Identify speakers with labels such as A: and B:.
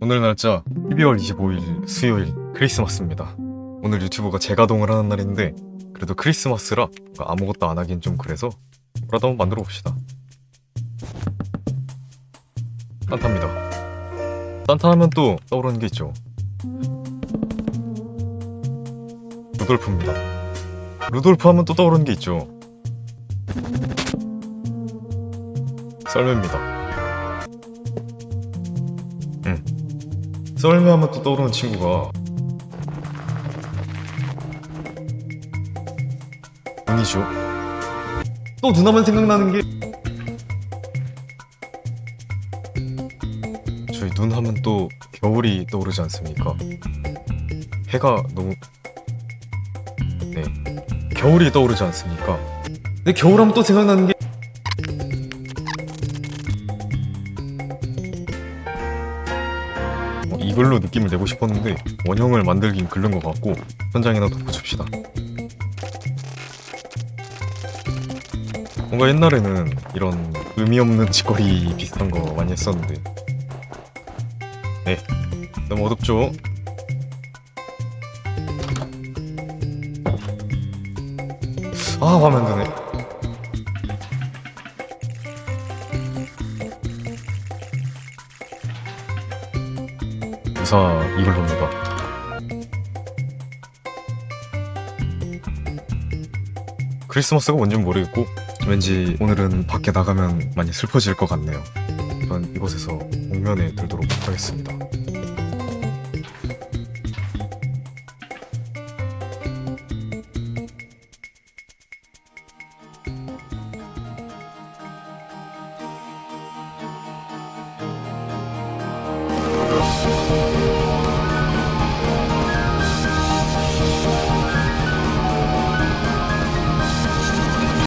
A: 오늘 날짜 12월 25일 수요일 크리스마스입니다. 오늘 유튜브가 재가동을 하는 날인데 그래도 크리스마스라 아무것도 안 하긴 좀 그래서 뭐라도 한번 만들어 봅시다. 산타입니다. 산타 하면 또 떠오르는 게 있죠. 루돌프입니다. 루돌프 하면 또 떠오르는 게 있죠. 썰매입니다. 응. 썰매 하면 또 떠오르는 친구가 눈이죠. 또 눈하면 생각나는 게 저희 눈 하면 또 겨울이 떠오르지 않습니까? 해가 너무 네 겨울이 떠오르지 않습니까? 근데 겨울 하면 또 생각나는 게 뭐 이걸로 느낌을 내고 싶었는데 원형을 만들긴 글른 것 같고 현장에다 덧붙입시다. 뭔가 옛날에는 이런 의미 없는 짓거리 비슷한 거 많이 했었는데 네 너무 어둡죠? 아 마음에 안 드네 우사 이걸로입니다 크리스마스가 뭔진 모르겠고 왠지 오늘은 밖에 나가면 많이 슬퍼질 것 같네요. 전 이곳에서 목면에 들도록 하겠습니다.